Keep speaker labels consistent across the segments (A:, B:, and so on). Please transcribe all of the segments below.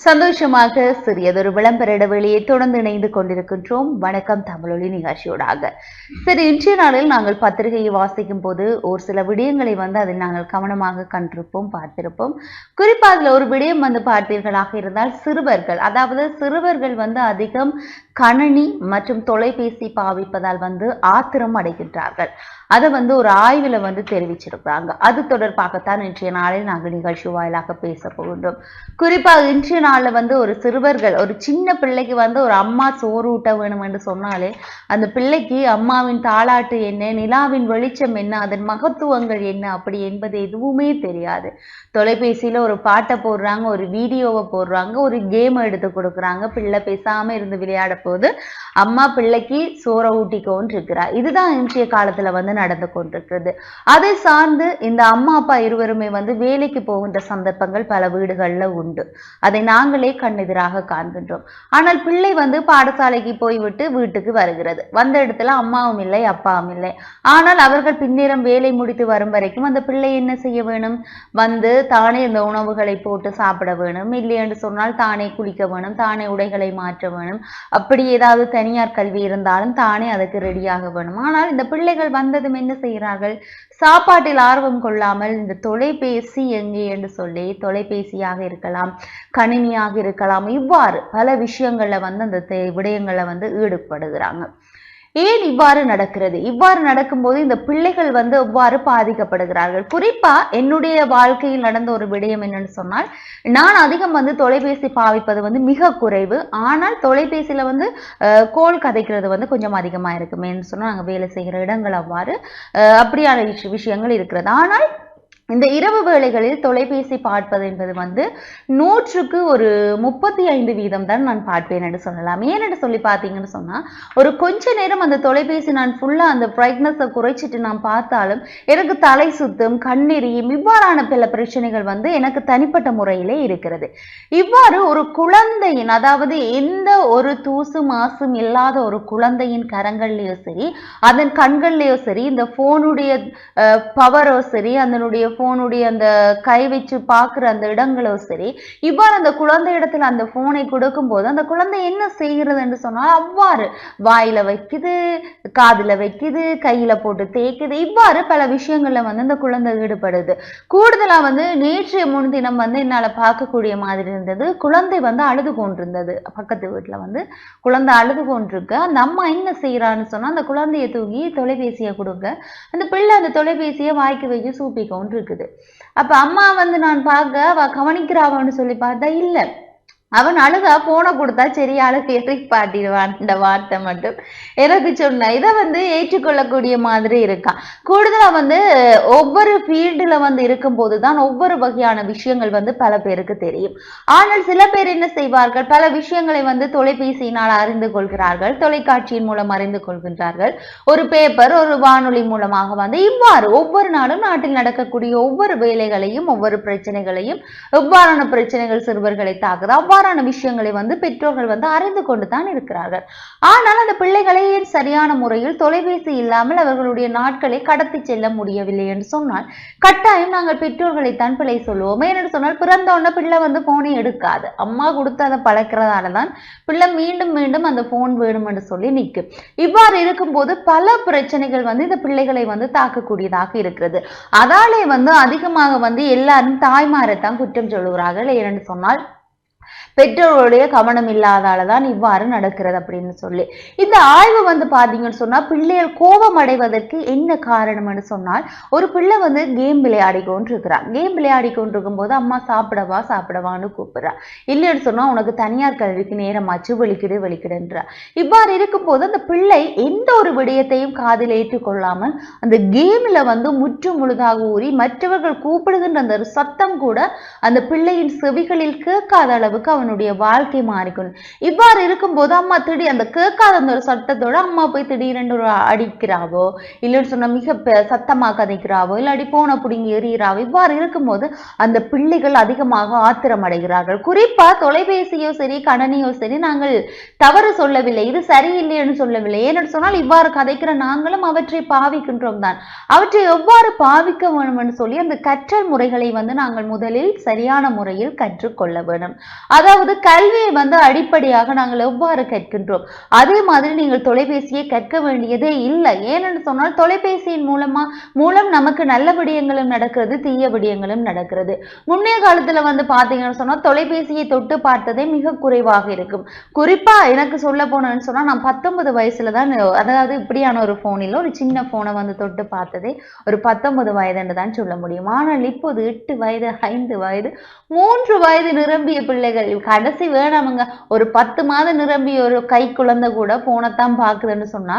A: சந்தோஷமாக சிறியதொரு விளம்பர இடைவெளியை தொடர்ந்து இணைந்து கொண்டிருக்கின்றோம். வணக்கம். தமிழொலி நிகழ்ச்சியோடாக. சரி இன்றைய நாளில் நாங்கள் பத்திரிகையை வாசிக்கும் போது ஒரு சில விடயங்களை வந்து அதில் நாங்கள் கவனமாக கண்டிருப்போம் பார்த்திருப்போம். குறிப்பாக அதில் ஒரு விடயம் வந்து பார்த்தீர்களாக இருந்தால் சிறுவர்கள் அதாவது சிறுவர்கள் வந்து அதிகம் கணனி மற்றும் தொலைபேசி பாவிப்பதால் வந்து ஆத்திரம் அடைகின்றார்கள். அதை வந்து ஒரு ஆய்வில் வந்து தெரிவிச்சிருக்கிறாங்க. அது தொடர்பாகத்தான் இன்றைய நாளில் நாங்கள் நிகழ்ச்சி வாயிலாக பேச போகின்றோம். குறிப்பாக இன்றைய நாளில் வந்து ஒரு சிறுவர்கள் ஒரு சின்ன பிள்ளைக்கு வந்து ஒரு அம்மா சோறு ஊட்ட வேணும் என்று சொன்னாலே அந்த பிள்ளைக்கு அம்மாவின் தாளாட்டு என்ன நிலாவின் வெளிச்சம் என்ன அதன் மகத்துவங்கள் என்ன அப்படி என்பது எதுவுமே தெரியாது. தொலைபேசியில் ஒரு பாட்டை போடுறாங்க ஒரு வீடியோவை போடுறாங்க ஒரு கேம் எடுத்து கொடுக்குறாங்க. பிள்ளை பேசாமல் இருந்து விளையாட போது அம்மா பிள்ளைக்கு சோற ஊட்டிக்கோன்னு இருக்கிறா இதுதான் இன்றைய காலத்தில் வந்து நடந்து கொண்டிருக்கிறது. அதை சார்ந்து இந்த அம்மா அப்பா இருவருமே வந்து வேலைக்கு போகின்ற சந்தர்ப்பங்கள் பல வீடுகளில் உண்டு. அதை நாங்களே கண்ணெதிராக காண்கின்றோம். ஆனால் பிள்ளை வந்து பாடசாலைக்கு போய்விட்டு வீட்டுக்கு வருகிறது. வந்த இடத்துல அம்மாவும் இல்லை அப்பாவும் இல்லை. ஆனால் அவர்கள் பின்னேரம் வேலை முடித்து வரும் வரைக்கும் அந்த பிள்ளை என்ன செய்ய வேணும்? வந்து தானே இந்த உணவுகளை போட்டு சாப்பிட வேணும். இல்லை என்று சொன்னால் தானே குளிக்க வேணும் தானே உடைகளை மாற்ற வேணும். அப்படி ஏதாவது தனியார் கல்வி இருந்தாலும் தானே அதுக்கு ரெடியாக வேணும். ஆனால் இந்த பிள்ளைகள் வந்ததும் என்ன செய்கிறார்கள்? சாப்பாட்டில் ஆர்வம் கொள்ளாமல் இந்த தொலைபேசி எங்கே என்று சொல்லி தொலைபேசியாக இருக்கலாம் கணினி கணினியாக இருக்கலாம். இவ்வாறு பல விஷயங்களில் வந்து அந்த விடயங்களை வந்து ஈடுபடுகிறாங்க. ஏன் இவ்வாறு நடக்கிறது? இவ்வாறு நடக்கும்போது இந்த பிள்ளைகள் வந்து எவ்வாறு பாதிக்கப்படுகிறார்கள்? குறிப்பா என்னுடைய வாழ்க்கையில் நடந்த ஒரு விடயம் என்னன்னு சொன்னால் நான் அதிகம் வந்து தொலைபேசி பாவிப்பது வந்து மிக குறைவு. ஆனால் தொலைபேசியில வந்து கோல் கதைக்கிறது வந்து கொஞ்சம் அதிகமா இருக்குமேன்னு சொன்னால் நாங்கள் வேலை செய்கிற இடங்கள் அவ்வாறு அப்படியான விஷயங்கள் இருக்கிறது. ஆனால் இந்த இரவு வேளைகளில் தொலைபேசி பார்ப்பது என்பது வந்து நூற்றுக்கு ஒரு முப்பத்தி ஐந்து வீதம் தான் நான் பார்ப்பேன் என்று சொல்லலாம். ஏன்னு சொல்லி பார்த்தீங்கன்னு சொன்னா ஒரு கொஞ்ச நேரம் அந்த தொலைபேசி நான் ஃபுல்லாக அந்த பிரைட்னஸை குறைச்சிட்டு நான் பார்த்தாலும் எனக்கு தலை சுத்தம் கண்ணெறியும் இவ்வாறான பல பிரச்சனைகள் வந்து எனக்கு தனிப்பட்ட முறையிலே இருக்கிறது. இவ்வாறு ஒரு குழந்தையின் அதாவது எந்த ஒரு தூசு மாசும் இல்லாத ஒரு குழந்தையின் கரங்கள்லேயோ சரி அதன் கண்கள்லேயோ சரி இந்த ஃபோனுடைய பவரோ சரி அதனுடைய ஃபோனுடைய அந்த கை வச்சு பார்க்குற அந்த இடங்களும் சரி இவ்வாறு அந்த குழந்தை இடத்துல அந்த ஃபோனை கொடுக்கும்போது அந்த குழந்தை என்ன செய்கிறது என்று சொன்னால் அவ்வாறு வாயில் வைக்குது காதில் வைக்குது கையில் போட்டு தேய்க்குது இவ்வாறு பல விஷயங்களில் வந்து அந்த குழந்தை ஈடுபடுது. கூடுதலாக வந்து நேற்றைய முன்தினம் வந்து என்னால் பார்க்கக்கூடிய மாதிரி இருந்தது குழந்தை வந்து அழுது கொண்டிருந்தது. பக்கத்து வீட்டில் வந்து குழந்தை அழுது கொண்டிருக்கு. அந்த அம்மா என்ன செய்கிறான்னு சொன்னால் அந்த குழந்தைய தூங்கி தொலைபேசியை கொடுங்க. அந்த பிள்ளை அந்த தொலைபேசியை வாய்க்கு வைக்க சூப்பிக்கொண்டு இருக்குது. அப்ப அம்மா வந்து நான் பார்க்க அவள் கவனிக்கிறாவான்னு சொல்லி பார்த்தா இல்லை. அவன் அழுதா போனை கொடுத்தா சரி அழுக எரிக் பாட்டிடுவான் இந்த வார்த்தை மட்டும். எனக்கு சொன்ன இதை வந்து ஏற்றுக்கொள்ளக்கூடிய மாதிரி இருக்கான் கூடுதலா வந்து ஒவ்வொரு ஃபீல்டுல வந்து இருக்கும்போது தான் ஒவ்வொரு வகையான விஷயங்கள் வந்து பல பேருக்கு தெரியும். ஆனால் சில பேர் என்ன செய்வார்கள்? பல விஷயங்களை வந்து தொலைபேசியினால் அறிந்து கொள்கிறார்கள். தொலைக்காட்சியின் மூலம் அறிந்து கொள்கின்றார்கள். ஒரு பேப்பர் ஒரு வானொலி மூலமாக வந்து இவ்வாறு ஒவ்வொரு நாளும் நாட்டில் நடக்கக்கூடிய ஒவ்வொரு வேலைகளையும் ஒவ்வொரு பிரச்சனைகளையும் எவ்வாறான பிரச்சனைகள் சிறுவர்களை தாக்குது? தவறான விஷயங்களை வந்து பெற்றோர்கள் வந்து அறிந்து கொண்டு தான் இருக்கிறார்கள். ஆனால் அந்த பிள்ளைகளை ஏன் சரியான முறையில் தொலைபேசி இல்லாமல் அவர்களுடைய நாட்களை கடத்தி செல்ல முடியவில்லை என்று சொன்னால் கட்டாயம் நாங்கள் பெற்றோர்களை தான் பிழை சொல்லுவோம் ஏனென்று சொன்னால் பிறந்த உடனே பிள்ளை வந்து போனை எடுக்காது. அம்மா கொடுத்து அதை பழக்கிறதால தான் பிள்ளை மீண்டும் மீண்டும் அந்த போன் வேணும் என்று சொல்லி நிற்கும். இவ்வாறு இருக்கும்போது பல பிரச்சனைகள் வந்து இந்த பிள்ளைகளை வந்து தாக்கக்கூடியதாக இருக்கிறது. அதாலே வந்து அதிகமாக வந்து எல்லாரும் தாய்மாரை தான் குற்றம் சொல்லுகிறார்கள் ஏனென்று சொன்னால் பெற்றோருடைய கவனம் இல்லாதால தான் இவ்வாறு நடக்கிறது அப்படின்னு சொல்லி. இந்த ஆய்வு வந்து பார்த்தீங்கன்னு சொன்னா பிள்ளைகள் கோபம் அடைவதற்கு என்ன காரணம்னு சொன்னால் ஒரு பிள்ளை வந்து கேம் விளையாடி இருக்கிறான் கேம் விளையாடி கொண்டிருக்கும் போது அம்மா சாப்பிடவா சாப்பிடவான்னு கூப்பிடுறா. இல்லைன்னு சொன்னா உனக்கு தனியார் கல்விக்கு நேரமாச்சு வெளிக்கிடு வெளிக்கிடுன்றா இவ்வாறு இருக்கும்போது அந்த பிள்ளை எந்த ஒரு விடயத்தையும் காதில் ஏற்றுக்கொள்ளாமல் அந்த கேம்ல வந்து முற்று முழுதாக ஊறி மற்றவர்கள் கூப்பிடுகின்ற அந்த ஒரு சத்தம் கூட அந்த பிள்ளையின் செவிகளில் கேட்காத அளவுக்கு அவனுடைய வாழ்க்கை மாறிக்கொண்டு. இவ்வாறு இருக்கும்போது அம்மா திடீர் அந்த கேட்காத அந்த ஒரு சட்டத்தோட அம்மா போய் திடீரென்று ஒரு அடிக்கிறாவோ இல்லைன்னு சொன்னால் மிக சத்தமாக சத்தமா கதைக்கிறாவோ இல்லாட்டி போன பிடிங்கி எறிகிறாவோ இவ்வாறு இருக்கும்போது அந்த பிள்ளைகள் அதிகமாக ஆத்திரம் அடைகிறார்கள். குறிப்பாக தொலைபேசியோ சரி கணனியோ சரி நாங்கள் தவறு சொல்லவில்லை இது சரியில்லைன்னு சொல்லவில்லை. ஏன்னு சொன்னால் இவ்வாறு கதைக்கிற நாங்களும் அவற்றை பாவிக்கின்றோம் தான். அவற்றை எவ்வாறு பாவிக்க வேணும்னு சொல்லி அந்த கற்றல் முறைகளை வந்து நாங்கள் முதலில் சரியான முறையில் கற்றுக்கொள்ள வேண்டும். அதை அதாவது கல்வியை வந்து அடிப்படையாக நாங்கள் எவ்வாறு கற்கின்றோம்? அதே மாதிரி நீங்கள் தொலைபேசியை கற்க வேண்டியதே இல்லை. ஏனென்று சொன்னால் தொலைபேசியின் மூலமா மூலம் நமக்கு நல்ல விடயங்களும் நடக்கிறது தீய விடயங்களும் நடக்கிறது. முன்னைய காலத்துல வந்து பாத்தீங்கன்னு சொன்னா தொலைபேசியை தொட்டு பார்த்ததே மிக குறைவாக இருக்கும். குறிப்பா எனக்கு சொல்ல போனேன்னு சொன்னா நான் பத்தொன்பது வயசுல தான் அதாவது இப்படியான ஒரு போனில் ஒரு சின்ன போனை வந்து தொட்டு பார்த்ததே ஒரு பத்தொன்பது வயதுன்னு தான் சொல்ல முடியும். ஆனால் இப்போது எட்டு வயது ஐந்து வயது மூன்று வயது நிரம்பிய பிள்ளைகள் கடைசி வேணாமுங்க. ஒரு பத்து மாதம் நிரம்பி ஒரு கை குழந்தை கூட போனத்தான் பார்க்குதுன்னு சொன்னா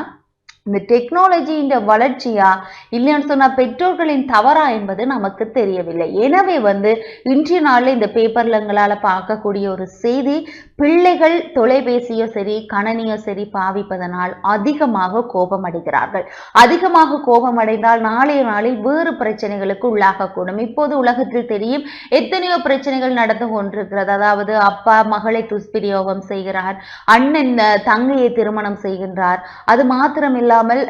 A: இந்த டெக்னாலஜியின் வளர்ச்சியா இல்லைன்னு சொன்னா பெற்றோர்களின் தவறா என்பது நமக்கு தெரியவில்லை. எனவே வந்து இன்றைய நாளில் இந்த பேப்பர்லங்களால பார்க்கக்கூடிய ஒரு செய்தி பிள்ளைகள் தொலைபேசியோ சரி கணனியோ சரி பாவிப்பதனால் அதிகமாக கோபம் அடைகிறார்கள் அதிகமாக கோபம் அடைந்தால் நாளைய நாளில் வேறு பிரச்சனைகளுக்கு உள்ளாகக்கூடும். இப்போது உலகத்தில் தெரியும் எத்தனையோ பிரச்சனைகள் நடந்து கொண்டிருக்கிறது. அதாவது அப்பா மகளை துஷ்பிரயோகம் செய்கிறார் அண்ணன் தங்கையை திருமணம் செய்கின்றார். அது மாத்திரம் இல்லாமல்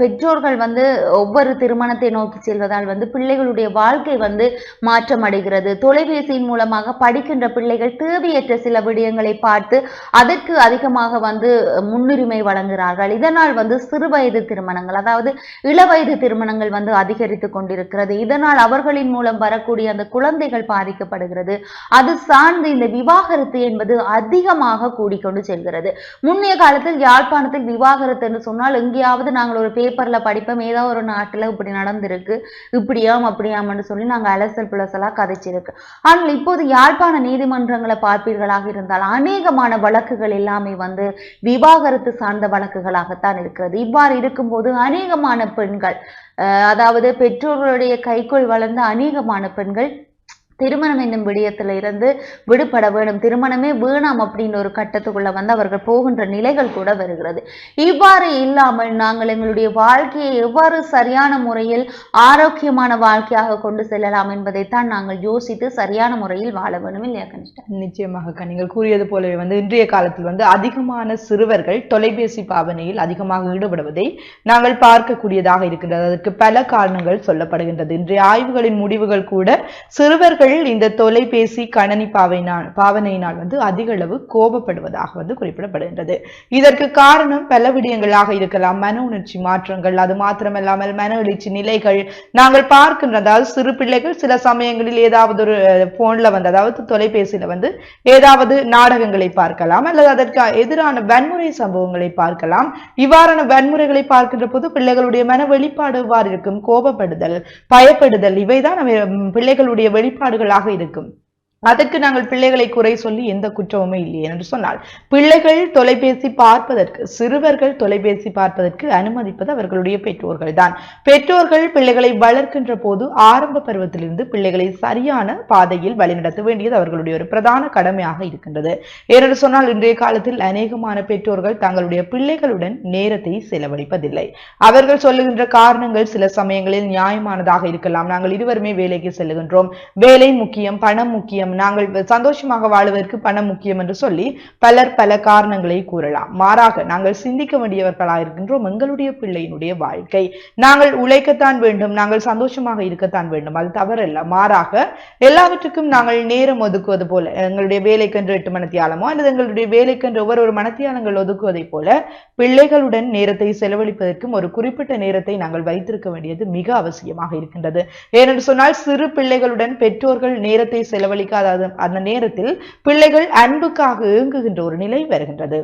A: பெற்றோர்கள் வந்து ஒவ்வொரு திருமணத்தை நோக்கி செல்வதால் வந்து பிள்ளைகளுடைய வாழ்க்கை வந்து மாற்றம் அடைகிறது தொலைபேசியின் மூலமாக படிக்கின்ற பிள்ளைகள் தேவையற்ற சில விடயங்கள் பார்த்து அதற்கு அதிகமாக வந்து முன்னுரிமை வழங்குகிறார்கள். இதனால் வந்து சிறுவயது திருமணங்கள் அதாவது இளவயது திருமணங்கள் வந்து அதிகரித்து கொண்டிருக்கிறது. இதனால் அவர்களின் மூலம் வரக்கூடிய அந்த குழந்தைகள் பாதிக்கப்படுகிறது. அது சார்ந்து இந்த விவாகரத்து என்பது அதிகமாக கூடிக்கொண்டு செல்கிறது. முன்னைய காலத்தில் யாழ்ப்பாணத்தில் விவாகரத்து என்று சொன்னால் எங்கேயாவது நாங்கள் ஒரு பேப்பர்ல படிப்போம் ஏதோ ஒரு நாட்டில் இப்படி நடந்திருக்கு இப்படியாம் அப்படியாம்னு சொல்லி நாங்கள் அலசல் புலசலா கதைச்சிருக்கு. ஆனால் இப்போது யாழ்ப்பாண நீதிமன்றங்களை பார்ப்பீர்களாக இருந்தால் அநேகமான வழக்குகள் எல்லாமே வந்து விவாகரத்து சார்ந்த வழக்குகளாகத்தான் இருக்கிறது. இவ்வாறு இருக்கும்போது அநேகமான பெண்கள் அதாவது பெற்றோர்களுடைய கைக்குள் வளர்ந்த அநேகமான பெண்கள் திருமணம் என்னும் விடயத்தில் இருந்து விடுபட வேண்டும் திருமணமே வேணாம் அப்படின்னு ஒரு கட்டத்துக்குள்ள வந்து அவர்கள் போகின்ற நிலைகள் கூட வருகிறது. இவ்வாறு இல்லாமல் நாங்கள் எங்களுடைய வாழ்க்கையை எவ்வாறு சரியான முறையில் ஆரோக்கியமான வாழ்க்கையாக கொண்டு செல்லலாம் என்பதைத்தான் நாங்கள் யோசித்து சரியான முறையில் வாழ வேணும் இல்லையா கனிஷ்டா?
B: நிச்சயமாக நீங்கள் கூறியது போலவே வந்து இன்றைய காலத்தில் வந்து அதிகமான சிறுவர்கள் தொலைபேசி பாவனையில் அதிகமாக ஈடுபடுவதை நாங்கள் பார்க்கக்கூடியதாக இருக்கின்றது. அதற்கு பல காரணங்கள் சொல்லப்படுகின்றது. இன்றைய ஆய்வுகளின் முடிவுகள் கூட சிறுவர்கள் இந்த தொலைபேசி கணனி பாவையினால் பாவனையினால் வந்து அதிக அளவு கோபப்படுவதாக வந்து குறிப்பிடப்படுகின்றது. இதற்கு காரணம் பல விடயங்களாக இருக்கலாம். மன உணர்ச்சி மாற்றங்கள் அது மாத்திரமல்லாமல் மன எழுச்சி நிலைகள். நாங்கள் பார்க்கின்ற அதாவது சிறு பிள்ளைகள் சில சமயங்களில் ஏதாவது ஒரு போன்ல வந்து அதாவது தொலைபேசியில வந்து ஏதாவது நாடகங்களை பார்க்கலாம் அல்லது அதற்கு எதிரான வன்முறை சம்பவங்களை பார்க்கலாம். இவ்வாறான வன்முறைகளை பார்க்கின்ற போது பிள்ளைகளுடைய மன வெளிப்பாடு இவ்வாறு இருக்கும்? கோபப்படுதல் பயப்படுதல் இவைதான் பிள்ளைகளுடைய வெளிப்பாடு ஆண்டுகளாக இருக்கும். அதற்கு நாங்கள் பிள்ளைகளை குறை சொல்லி எந்த குற்றமுமே இல்லை என்று சொன்னால் பிள்ளைகள் தொலைபேசி பார்ப்பதற்கு சிறுவர்கள் தொலைபேசி பார்ப்பதற்கு அனுமதிப்பது அவர்களுடைய பெற்றோர்கள் தான் பெற்றோர்கள் பிள்ளைகளை வளர்க்கின்ற போது ஆரம்ப பருவத்திலிருந்து பிள்ளைகளை சரியான பாதையில் வழிநடத்த வேண்டியது அவர்களுடைய ஒரு பிரதான கடமையாக இருக்கின்றது. ஏனென்று சொன்னால் இன்றைய காலத்தில் அநேகமான பெற்றோர்கள் தங்களுடைய பிள்ளைகளுடன் நேரத்தை செலவழிப்பதில்லை. அவர்கள் சொல்லுகின்ற காரணங்கள் சில சமயங்களில் நியாயமானதாக இருக்கலாம். நாங்கள் இருவருமே வேலைக்கு செல்லுகின்றோம். வேலை முக்கியம் பணம் முக்கியம் முக்கியம் நாங்கள் சந்தோஷமாக வாழ்வதற்கு பணம் முக்கியம் என்று சொல்லி பலர் பல காரணங்களை கூறலாம். மாறாக நாங்கள் சிந்திக்க வேண்டியவர்களாக இருக்கின்றோம். எங்களுடைய பிள்ளையினுடைய வாழ்க்கை. நாங்கள் உழைக்கத்தான் வேண்டும். நாங்கள் சந்தோஷமாக இருக்கத்தான் வேண்டும். அது தவறல்ல. மாறாக எல்லாவற்றுக்கும் நாங்கள் நேரம் ஒதுக்குவது போல எங்களுடைய வேலைக்கென்று எட்டு மனத்தியாலமோ அல்லது எங்களுடைய வேலைக்கென்று ஒவ்வொரு ஒரு மனத்தியாலங்கள் ஒதுக்குவதை போல பிள்ளைகளுடன் நேரத்தை செலவழிப்பதற்கும் ஒரு குறிப்பிட்ட நேரத்தை நாங்கள் வைத்திருக்க வேண்டியது மிக அவசியமாக இருக்கின்றது. ஏனென்று சொன்னால் சிறு பிள்ளைகளுடன் பெற்றோர்கள் நேரத்தை செலவழிக்க அதாவது அந்த நேரத்தில் பிள்ளைகள் அன்புக்காக ஏங்குகின்ற ஒரு நிலை வருகின்றது.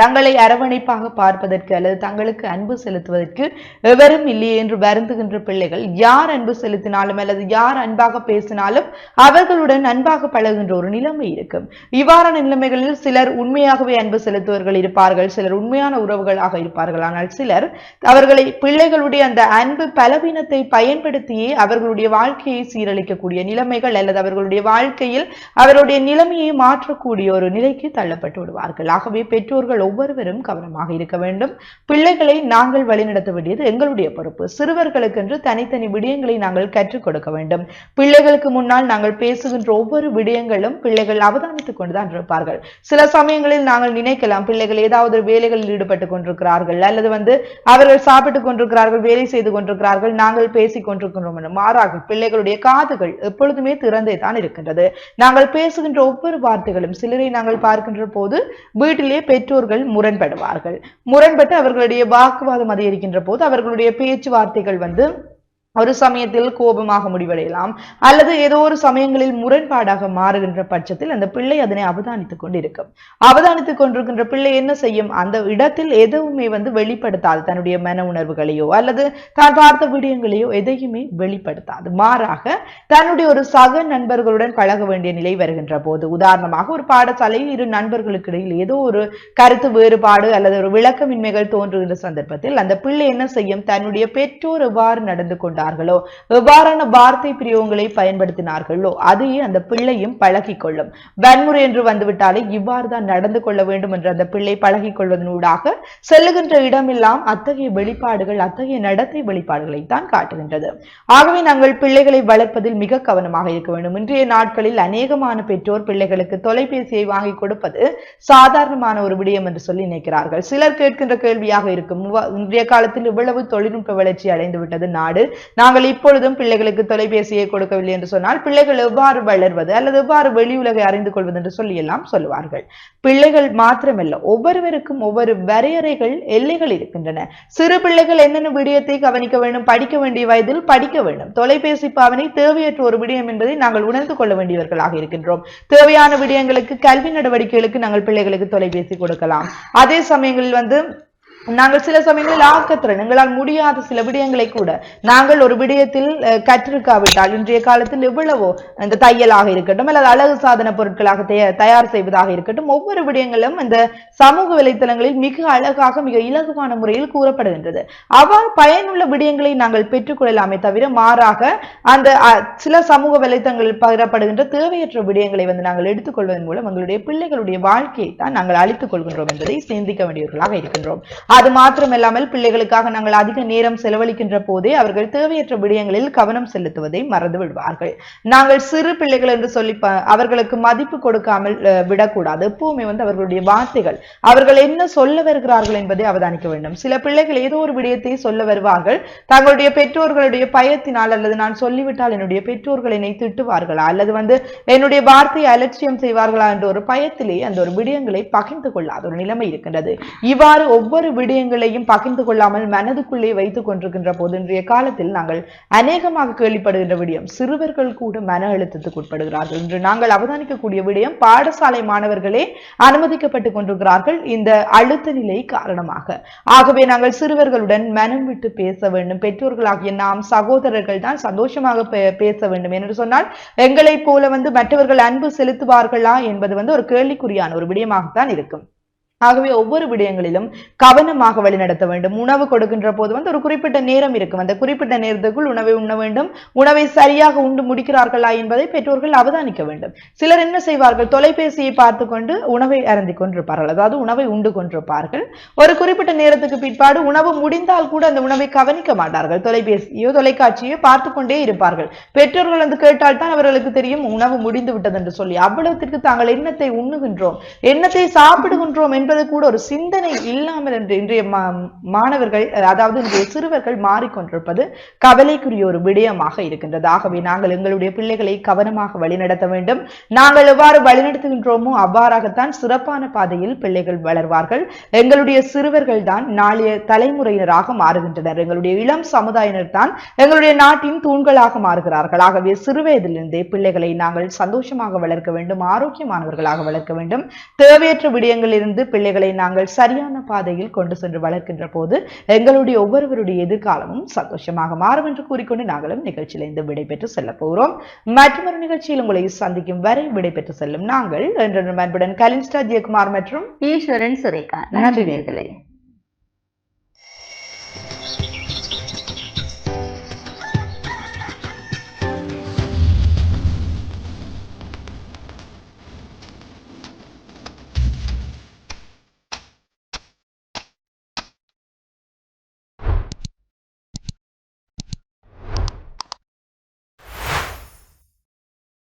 B: தங்களை அரவணைப்பாக பார்ப்பதற்கு அல்லது தங்களுக்கு அன்பு செலுத்துவதற்கு எவரும் இல்லையே என்று வருந்துகின்ற பிள்ளைகள் யார் அன்பு செலுத்தினாலும் அல்லது யார் அன்பாக பேசினாலும் அவர்களுடன் அன்பாக பழகுகின்ற ஒரு நிலைமை இருக்கும். இவ்வாறான நிலைமைகளில் சிலர் உண்மையாகவே அன்பு செலுத்துவர்கள் இருப்பார்கள் சிலர் உண்மையான உறவுகளாக இருப்பார்கள். ஆனால் சிலர் அவர்களை பிள்ளைகளுடைய அந்த அன்பு பலவீனத்தை பயன்படுத்தியே அவர்களுடைய வாழ்க்கையை சீரழிக்கக்கூடிய நிலைமைகள் அல்லது அவர்களுடைய வாழ்க்கையில் அவருடைய நிலைமையை மாற்றக்கூடிய ஒரு நிலைக்கு தள்ளப்பட்டு விடுவார்கள். ஆகவே பெற்றோர்கள் ஒவ்வொருவரும் கவனமாக இருக்க வேண்டும். பிள்ளைகளை நாங்கள் வழிநடத்த வேண்டியது எங்களுடைய பொறுப்பு. சிறுவர்களுக்கென்று தனித்தனி விடயங்களை நாங்கள் கற்றுக் கொடுக்க வேண்டும். பிள்ளைகளுக்கு முன்னால் நாங்கள் பேசுகின்ற ஒவ்வொரு விடயங்களும் பிள்ளைகள் அவதானித்துக் கொண்டுதான் இருப்பார்கள். சில சமயங்களில் நாங்கள் நினைக்கலாம் பிள்ளைகள் ஏதாவது ஒரு வேலைகளில் ஈடுபட்டு கொண்டிருக்கிறார்கள் அல்லது வந்து அவர்கள் சாப்பிட்டுக் கொண்டிருக்கிறார்கள் வேலை செய்து கொண்டிருக்கிறார்கள் நாங்கள் பேசிக் கொண்டிருக்கிறோம் என. மாறாக பிள்ளைகளுடைய காதுகள் எப்பொழுதுமே திறந்தே தான் இருக்கின்றது. நாங்கள் பேசுகின்ற ஒவ்வொரு வார்த்தைகளும் சிலரை நாங்கள் பார்க்கின்ற போது வீட்டிலே பெற்றோர்கள் முரண்படுவார்கள். முரண்பட்டு அவர்களுடைய வாக்குவாதம் அதிகரிக்கின்ற போது அவர்களுடைய பேச்சுவார்த்தைகள் வந்து ஒரு சமயத்தில் கோபமாக முடிவடையலாம். அல்லது ஏதோ ஒரு சமயங்களில் முரண்பாடாக மாறுகின்ற பட்சத்தில் அந்த பிள்ளை அதனை அவதானித்துக் கொண்டிருக்கும். அவதானித்துக் கொண்டிருக்கின்ற பிள்ளை என்ன செய்யும்? அந்த இடத்தில் எதுவுமே வந்து வெளிப்படுத்தாது. தன்னுடைய மன உணர்வுகளையோ அல்லது தான் பார்த்த விடயங்களையோ எதையுமே வெளிப்படுத்தாது. மாறாக தன்னுடைய ஒரு சக நண்பர்களுடன் பழக வேண்டிய நிலை வருகின்ற போது உதாரணமாக ஒரு பாடசாலையில் இரு நண்பர்களுக்கு இடையில் ஏதோ ஒரு கருத்து வேறுபாடு அல்லது ஒரு விளக்கமின்மைகள் தோன்றுகின்ற சந்தர்ப்பத்தில் அந்த பிள்ளை என்ன செய்யும்? தன்னுடைய பெற்றோர் எவ்வாறு நடந்து கொண்டார்? கொண்டார்களோ எவ்வாறான வார்த்தை பிரியோகங்களை பயன்படுத்தினார்களோ? அதையே அந்த பிள்ளையும் பழகிக் கொள்ளும். வன்முறை என்று வந்துவிட்டாலே இவ்வாறு தான் நடந்து கொள்ள வேண்டும் என்று அந்த பிள்ளை பழகிக் கொள்வதனூடாக செல்லுகின்ற இடமெல்லாம் அத்தகைய வெளிப்பாடுகள் அத்தகைய நடத்தை வெளிப்பாடுகளை தான் காட்டுகின்றது. ஆகவே நாங்கள் பிள்ளைகளை வளர்ப்பதில் மிக கவனமாக இருக்க வேண்டும். இன்றைய நாட்களில் அநேகமான பெற்றோர் பிள்ளைகளுக்கு தொலைபேசியை வாங்கி கொடுப்பது சாதாரணமான ஒரு விடயம் என்று சொல்லி நினைக்கிறார்கள். சிலர் கேட்கின்ற கேள்வியாக இருக்கும். இன்றைய காலத்தில் இவ்வளவு தொழில்நுட்ப வளர்ச்சி அடைந்து விட்டது நாடு நாங்கள் இப்பொழுதும் பிள்ளைகளுக்கு தொலைபேசியை கொடுக்கவில்லை என்று சொன்னால் பிள்ளைகள் எவ்வாறு வளர்வது அல்லது எவ்வாறு வெளி உலகை அறிந்து கொள்வது என்று சொல்லி எல்லாம் சொல்லுவார்கள். பிள்ளைகள் மாத்திரமல்ல ஒவ்வொருவருக்கும் ஒவ்வொரு வரையறைகள் எல்லைகள் இருக்கின்றன. சிறு பிள்ளைகள் என்னென்ன விடயத்தை கவனிக்க வேண்டும் படிக்க வேண்டிய வயதில் படிக்க வேண்டும். தொலைபேசி பாவனை தேவையற்ற ஒரு விடயம் என்பதை நாங்கள் உணர்ந்து கொள்ள வேண்டியவர்களாக இருக்கின்றோம். தேவையான விடயங்களுக்கு கல்வி நடவடிக்கைகளுக்கு நாங்கள் பிள்ளைகளுக்கு தொலைபேசி கொடுக்கலாம். அதே சமயங்களில் வந்து நாங்கள் சில சமயங்களில் ஆக்கத்திறன் எங்களால் முடியாத சில விடயங்களை கூட. நாங்கள் ஒரு விடயத்தில் கற்றிருக்காவிட்டால் இன்றைய காலத்தில் எவ்வளவோ இந்த தையலாக இருக்கட்டும் அல்லது அழகு சாதன பொருட்களாக தயார் செய்வதாக இருக்கட்டும் ஒவ்வொரு விடயங்களும் இந்த சமூக வலைத்தளங்களில் மிக அழகாக மிக இலகுவான முறையில் கூறப்படுகின்றது. அவ்வாறு பயனுள்ள விடயங்களை நாங்கள் பெற்றுக்கொள்ளலாமே தவிர மாறாக அந்த சில சமூக வலைத்தளங்களில் பகிரப்படுகின்ற தேவையற்ற விடயங்களை வந்து நாங்கள் எடுத்துக்கொள்வதன் மூலம் எங்களுடைய பிள்ளைகளுடைய வாழ்க்கையை தான் நாங்கள் அழித்துக் கொள்கின்றோம் என்பதை சிந்திக்க வேண்டியவர்களாக இருக்கின்றோம். அது மாத்திரம் இல்லாமல் பிள்ளைகளுக்காக நாங்கள் அதிக நேரம் செலவழிக்கின்ற போதே அவர்கள் தேவையற்ற விடயங்களில் கவனம் செலுத்துவதை மறந்து விடுவார்கள். நாங்கள் சிறு பிள்ளைகள் என்று சொல்லி அவர்களுக்கு மதிப்பு கொடுக்காமல் விடக்கூடாது. எப்பவுமே வந்து அவர்களுடைய வார்த்தைகள் அவர்கள் என்ன சொல்ல வருகிறார்கள் என்பதை அவதானிக்க வேண்டும். சில பிள்ளைகள் ஏதோ ஒரு விடயத்தை சொல்ல வருவார்கள். தங்களுடைய பெற்றோர்களுடைய பயத்தினால் அல்லது நான் சொல்லிவிட்டால் என்னுடைய பெற்றோர்கள் என்னை திட்டுவார்களா? அல்லது வந்து என்னுடைய வார்த்தையை அலட்சியம் செய்வார்களா? என்ற ஒரு பயத்திலே அந்த ஒரு விடயங்களை பகிர்ந்து கொள்ளாத ஒரு நிலைமை இருக்கின்றது. இவ்வாறு ஒவ்வொரு விடயங்களையும் பகிர்ந்து கொள்ளாமல் மனதுக்குள்ளே வைத்துக் கொண்டிருக்கின்ற போது இன்றைய காலத்தில் நாங்கள் அநேகமாக கேள்விப்படுகின்ற விடயம் சிறுவர்கள் கூட மன அழுத்தத்துக்கு உட்படுகிறார்கள். இன்று நாங்கள் அவதானிக்கக்கூடிய விடயம் பாடசாலை மாணவர்களே அனுமதிக்கப்பட்டுக் கொண்டிருக்கிறார்கள் இந்த அழுத்த நிலை காரணமாக. ஆகவே நாங்கள் சிறுவர்களுடன் மனம் விட்டு பேச வேண்டும். பெற்றோர்களாகிய நாம் சகோதரர்கள் தான் சந்தோஷமாக பேச வேண்டும். என்று சொன்னால் எங்களைப் போல வந்து மற்றவர்கள் அன்பு செலுத்துவார்களா என்பது வந்து ஒரு கேள்விக்குறியான ஒரு விடயமாகத்தான் இருக்கும். ஆகவே ஒவ்வொரு விடயங்களிலும் கவனமாக வழிநடத்த வேண்டும். உணவு கொடுக்கின்ற போது வந்து ஒரு குறிப்பிட்ட நேரம் இருக்கும். அந்த குறிப்பிட்ட நேரத்துக்குள் உணவை உண்ண வேண்டும். உணவை சரியாக உண்டு முடிக்கிறார்களா என்பதை பெற்றோர்கள் அவதானிக்க வேண்டும். சிலர் என்ன செய்வார்கள்? தொலைபேசியை பார்த்து கொண்டு உணவை அருந்திக் கொண்டிருப்பார்கள். அதாவது உணவை உண்டு கொண்டிருப்பார்கள். ஒரு குறிப்பிட்ட நேரத்துக்கு பிற்பாடு உணவு முடிந்தால் கூட அந்த உணவை கவனிக்க மாட்டார்கள். தொலைபேசியோ தொலைக்காட்சியோ பார்த்து கொண்டே இருப்பார்கள். பெற்றோர்கள் வந்து கேட்டால் தான் அவர்களுக்கு தெரியும் உணவு முடிந்து விட்டது என்று சொல்லி. அவ்வளவுத்திற்கு தாங்கள் எண்ணத்தை உண்ணுகின்றோம்? எண்ணத்தை சாப்பிடுகின்றோம் என்று என்பது கூட ஒரு சிந்தனை இல்லாமல் என்று இன்றைய மாணவர்கள் அதாவது இன்றைய சிறுவர்கள் மாறிக்கொண்டிருப்பது கவலைக்குரிய ஒரு விடயமாக இருக்கின்றது. ஆகவே நாங்கள் எங்களுடைய பிள்ளைகளை கவனமாக வழிநடத்த வேண்டும். நாங்கள் எவ்வாறு வழிநடத்துகின்றோமோ அவ்வாறாகத்தான் சிறப்பான பாதையில் பிள்ளைகள் வளர்வார்கள். எங்களுடைய சிறுவர்கள் தான் நாளைய தலைமுறையினராக மாறுகின்றனர். எங்களுடைய இளம் சமுதாயினர் தான் எங்களுடைய நாட்டின் தூண்களாக மாறுகிறார்கள். ஆகவே சிறுவயதிலிருந்தே பிள்ளைகளை நாங்கள் சந்தோஷமாக வளர்க்க வேண்டும் ஆரோக்கியமானவர்களாக வளர்க்க வேண்டும். தேவையற்ற விடயங்களிலிருந்து பிள்ளைகளை நாங்கள் சரியான பாதையில் கொண்டு சென்று வளர்க்கின்ற போது எங்களுடைய ஒவ்வொருவருடைய எதிர்காலமும் சந்தோஷமாக மாறும் என்று கூறிக்கொண்டு நாங்களும் நிகழ்ச்சியிலிருந்து விடைபெற்று செல்ல போகிறோம். மற்றொரு நிகழ்ச்சியில் உங்களை சந்திக்கும் வரை விடைபெற்று செல்லும் நாங்கள் என்ற அன்புடன் கலின்ஸ்டா ஜெயக்குமார் மற்றும்
A: ஈஸ்வரன் சுரேகா
B: நன்றி
A: நேயர்களே